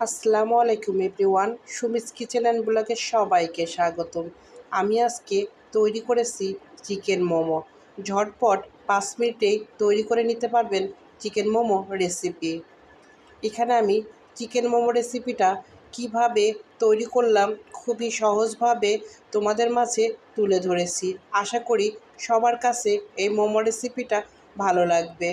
আসসালামু আলাইকুম everyone, Sumi's kitchen and ব্লগে সবাইকে স্বাগতম। আমি আজকে তৈরি করেছি চিকেন মোমো। ঝটপট পাঁচ মিনিটেই তৈরি করে নিতে পারবেন চিকেন মোমো রেসিপি। এখানে আমি চিকেন মোমো রেসিপিটা কীভাবে তৈরি করলাম খুবই সহজভাবে তোমাদের মাঝে তুলে ধরেছি। আশা করি সবার কাছে এই মোমো রেসিপিটা ভালো লাগবে।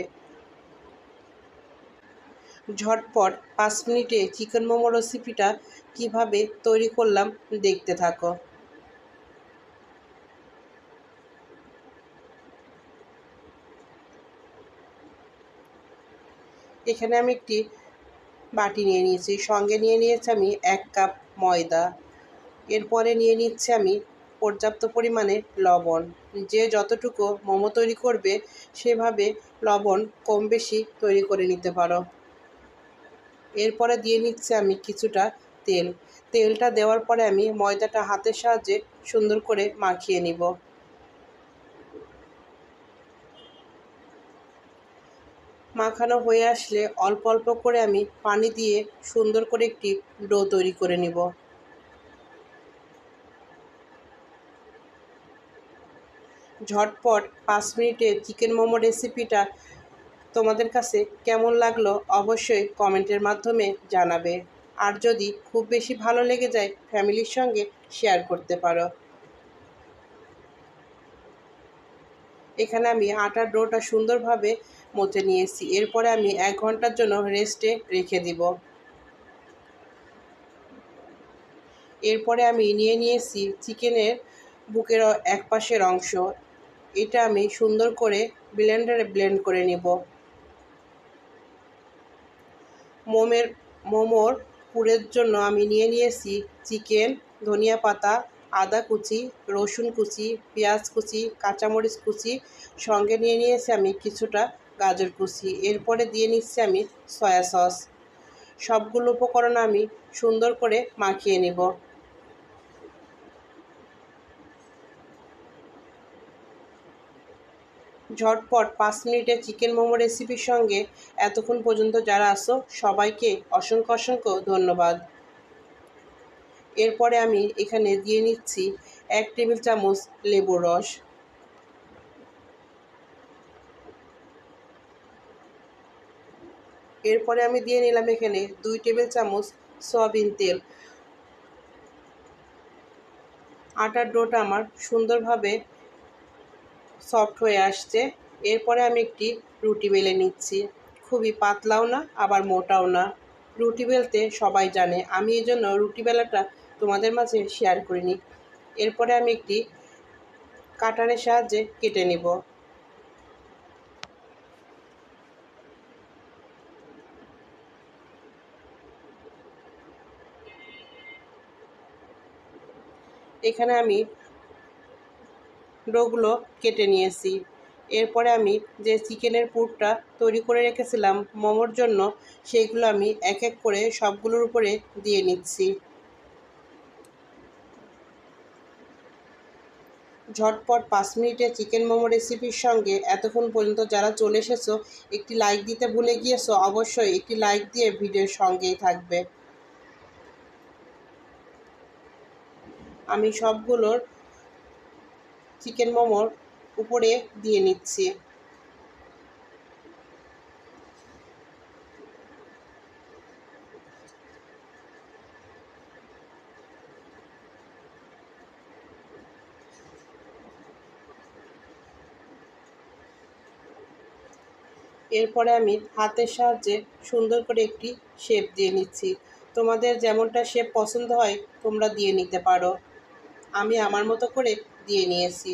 ঝটপট পাঁচ মিনিটে চিকেন মোমো রেসিপিটা কীভাবে তৈরি করলাম দেখতে থাকো। এখানে আমি একটি বাটি নিয়ে নিয়েছি, সঙ্গে নিয়ে নিয়েছি আমি এক কাপ ময়দা। এরপরে নিয়ে নিচ্ছি আমি পর্যাপ্ত পরিমাণে লবণ। যে যতটুকু মোমো তৈরি করবে, সেভাবে লবণ কম বেশি তৈরি করে নিতে পারো। এরপরে দিয়ে নিচ্ছি আমি কিছুটা তেল। তেলটা দেওয়ার পরে আমি ময়দাটা হাতের সাহায্যে সুন্দর করে মাখিয়ে নিব। মাখানো হয়ে আসলে অল্প অল্প করে আমি পানি দিয়ে সুন্দর করে একটি ডো তৈরি করে নিব। ঝটপট পাঁচ মিনিটে চিকেন মোমো রেসিপিটা তোমাদের কাছে কেমন লাগল অবশ্যই কমেন্টের মাধ্যমে জানাবে। আর যদি খুব বেশি ভালো লেগে যায় ফ্যামিলির সঙ্গে শেয়ার করতে পারো। এখানে আমি আটার ডোটা সুন্দরভাবে মতে নিয়েছি। এরপরে আমি এক ঘণ্টার জন্য রেস্টে রেখে দিব। এরপরে আমি নিয়ে নিয়েছি চিকেনের বুকের এক পাশের অংশ। এটা আমি সুন্দর করে ব্লেন্ডারে ব্লেন্ড করে নিব। মোমের, মোমোর পুরের জন্য আমি নিয়ে নিয়েছি চিকেন, ধনিয়া পাতা, আদা কুচি, রসুন কুচি, পেঁয়াজ কুচি, কাঁচামরিচ কুচি, সঙ্গে নিয়ে নিয়েছি আমি কিছুটা গাজর কুচি। এরপরে দিয়ে নিচ্ছি আমি সয়া সস। সবগুলো উপকরণ আমি সুন্দর করে মাখিয়ে নেব। ঝটপট পাঁচ মিনিটের চিকেন মোমো রেসিপির সঙ্গে এতক্ষণ পর্যন্ত যারা আসো সবাইকে অসংখ্য অসংখ্য ধন্যবাদ। এরপরে আমি এখানে দিয়ে নিচ্ছি এক টেবিল চামচ লেবুর রস। এরপরে আমি দিয়ে নিলাম এখানে দুই টেবিল চামচ সয়াবিন তেল। আটার ডোটা আমার সুন্দরভাবে সফট হয়ে আসছে। এরপরে আমি একটি রুটি বেলে নিচ্ছি। খুবই পাতলাও না, আবার মোটাও না। রুটি বেলতে সবাই জানে, আমি এই জন্য রুটি বেলাটা তোমাদের মাঝে শেয়ার করিনি। এরপরে আমি একটি কাটারের সাহায্যে কেটে নিব। এখানে আমি ডোগুলো কেটে নিয়েছি। এরপরে আমি যে চিকেনের পুরটা তৈরি করে রেখেছিলাম মোমোর জন্য, সেইগুলো আমি এক এক করে সবগুলোর উপরে দিয়ে নিচ্ছি। ঝটপট পাঁচ মিনিটে চিকেন মোমো রেসিপির সঙ্গে এতক্ষণ পর্যন্ত যারা চলে এসেছ, একটি লাইক দিতে ভুলে গিয়েছো, অবশ্যই একটি লাইক দিয়ে ভিডিওর সঙ্গেই থাকবে। আমি সবগুলোর চিকেন মোমোর উপরে দিয়ে নিচ্ছি। এরপরে আমি হাতের সাহায্যে সুন্দর করে একটি শেপ দিয়ে নিচ্ছি। তোমাদের যেমনটা শেপ পছন্দ হয়, তোমরা দিয়ে নিতে পারো। আমি আমার মতো করে দিয়ে নিয়েছি।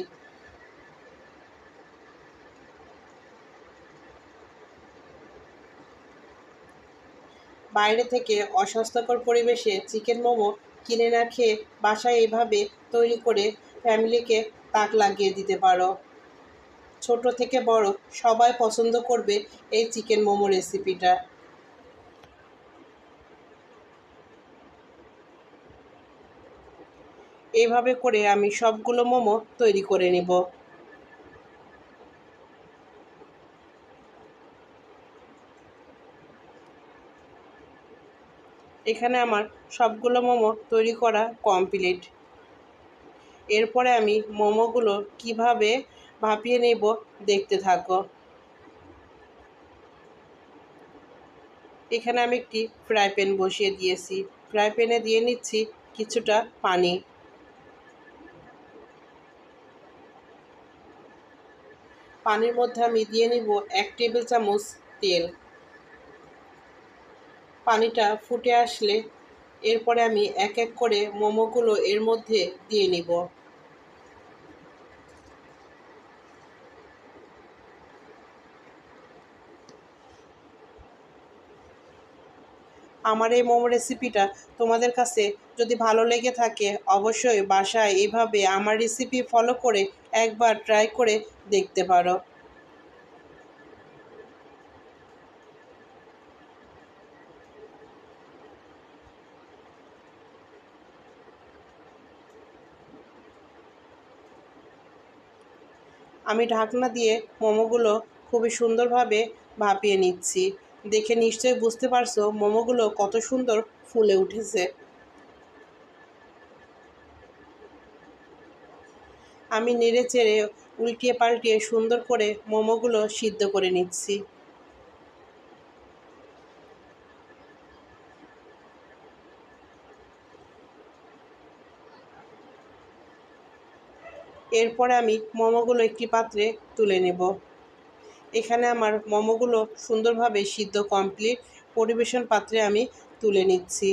বাইরে থেকে অস্বাস্থ্যকর পরিবেশে চিকেন মোমো কিনে না খেয়ে বাসায় এইভাবে তৈরি করে ফ্যামিলিকে তাক লাগিয়ে দিতে পারো। ছোট থেকে বড় সবাই পছন্দ করবে এই চিকেন মোমো রেসিপিটা। এইভাবে করে আমি সবগুলো মোমো তৈরি করে নিব। এখানে আমার সবগুলো মোমো তৈরি করা কমপ্লিট। এরপরে আমি মোমোগুলো কীভাবে ভাপিয়ে নেব দেখতে থাকো। এখানে আমি একটি ফ্রাই প্যান বসিয়ে দিয়েছি। ফ্রাই প্যানে দিয়ে নিচ্ছি কিছুটা পানি। পানির মধ্যে আমি দিয়ে নিব এক টেবিল চামচ তেল। পানিটা ফুটে আসলে এরপরে আমি এক এক করে মোমোগুলো এর মধ্যে দিয়ে নিব। আমার এই মোমো রেসিপিটা তোমাদের কাছে যদি ভালো লেগে থাকে, অবশ্যই বাসায় এভাবে আমার রেসিপি ফলো করে একবার ট্রাই করে দেখতে পারো। আমি ঢাকনা দিয়ে মোমোগুলো খুবই সুন্দরভাবে ভাপিয়ে নিচ্ছি। দেখে নিশ্চয়ই বুঝতে পারছ, মোমোগুলো কত সুন্দর ফুলে উঠেছে। আমি নেড়ে চেড়ে উল্টিয়ে পাল্টিয়ে সুন্দর করে মোমোগুলো সিদ্ধ করে নিচ্ছি। এরপরে আমি মোমোগুলো একটি পাত্রে তুলে নেব। এখানে আমার মোমোগুলো সুন্দরভাবে সিদ্ধ, কমপ্লিট পরিবেশন পাত্রে আমি তুলে নিচ্ছি।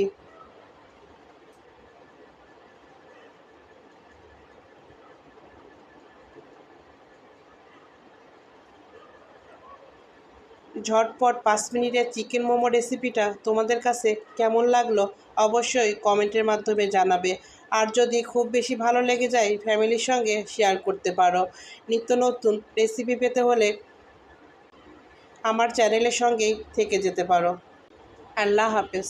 ঝটপট পাঁচ মিনিটের চিকেন মোমো রেসিপিটা তোমাদের কাছে কেমন লাগল অবশ্যই কমেন্টের মাধ্যমে জানাবে। আর যদি খুব বেশি ভালো লেগে যায় ফ্যামিলির সঙ্গে শেয়ার করতে পারো। নিত্য নতুন রেসিপি পেতে হলে আমার চ্যানেলের সঙ্গেই থেকে যেতে পারো। আল্লাহ হাফেজ।